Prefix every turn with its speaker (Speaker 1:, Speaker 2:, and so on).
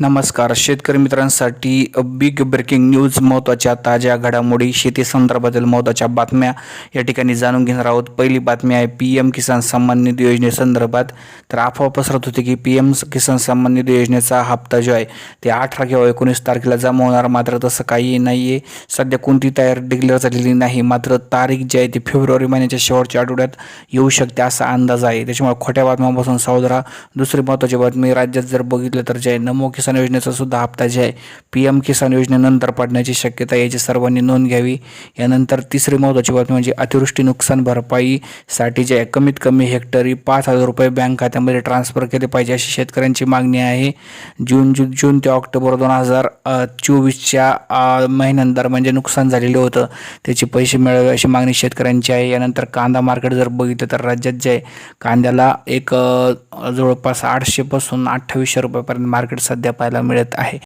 Speaker 1: नमस्कार. शेतकरी मित्रांसाठी बिग ब्रेकिंग न्यूज महत्त्वाच्या ताज्या घडामोडी शेती संदर्भातील महत्त्वाच्या बातम्या या ठिकाणी जाणून घेणार आहोत. पहिली बातमी आहे पी एम किसान सन्मान निधी योजनेसंदर्भात तर अफवा पसरत होती की पी एम किसान सन्मान निधी योजनेचा हप्ता जो आहे ते अठरा किंवा एकोणीस तारखेला जमा होणार. मात्र तसं काही नाही आहे सध्या कोणती तयारी डिक्लेअर झालेली नाही. मात्र तारीख जी आहे ती फेब्रुवारी महिन्याच्या शेवटच्या आठवड्यात येऊ शकते असा अंदाज आहे. त्याच्यामुळे खोट्या बातम्यांपासून सावध राहा. दुसरी महत्त्वाची बातमी राज्यात जर बघितलं तर जे नमो किसान योजनेचा सुद्धा हप्ता जे आहे पी एम किसान योजनेनंतर पडण्याची शक्यता याची सर्वांनी नोंद घ्यावी. यानंतर तिसरी महत्त्वाची बातमी म्हणजे अतिवृष्टी नुकसान भरपाईसाठी जे आहे कमीत कमी हेक्टरी पाच हजार रुपये बँक खात्यामध्ये ट्रान्सफर केले पाहिजे अशी शेतकऱ्यांची मागणी आहे. जून जून जून ते ऑक्टोबर दोन हजार चोवीसच्या महिन्यानंतर म्हणजे नुकसान झालेलं होतं. त्याचे पैसे मिळावे अशी मागणी शेतकऱ्यांची आहे. यानंतर कांदा मार्केट जर बघितलं तर राज्यात जे आहे कांद्याला एक जवळपास आठशेपासून अठ्ठावीसशे रुपयापर्यंत मार्केट सध्या पाहायला मिळत आहे.